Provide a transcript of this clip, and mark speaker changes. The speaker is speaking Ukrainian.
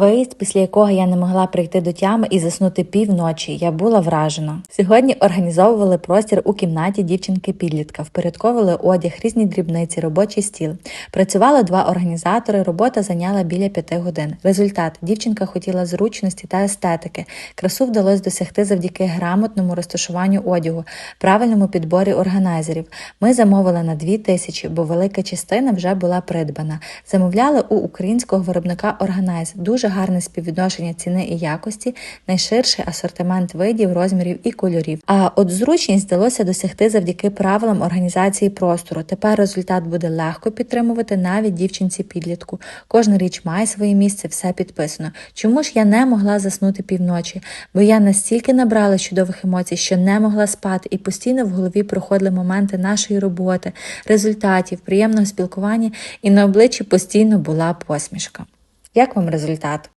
Speaker 1: Виїзд, після якого я не могла прийти до тями і заснути півночі. Я була вражена. Сьогодні організовували простір у кімнаті дівчинки-підлітка, впорядковували одяг, різні дрібниці, робочий стіл. Працювали два організатори. Робота зайняла біля п'яти годин. Результат дівчинка хотіла зручності та естетики. Красу вдалося досягти завдяки грамотному розташуванню одягу, правильному підборі органайзерів. Ми замовили на дві тисячі, бо велика частина вже була придбана. Замовляли у українського виробника Органайз. Дуже гарне співвідношення ціни і якості, найширший асортимент видів, розмірів і кольорів. А от зручність вдалося досягти завдяки правилам організації простору. Тепер результат буде легко підтримувати навіть дівчинці підлітку. Кожна річ має своє місце, все підписано. Чому ж я не могла заснути півночі? Бо я настільки набрала чудових емоцій, що не могла спати, і постійно в голові проходили моменти нашої роботи, результатів, приємного спілкування, і на обличчі постійно була посмішка. Як вам результат?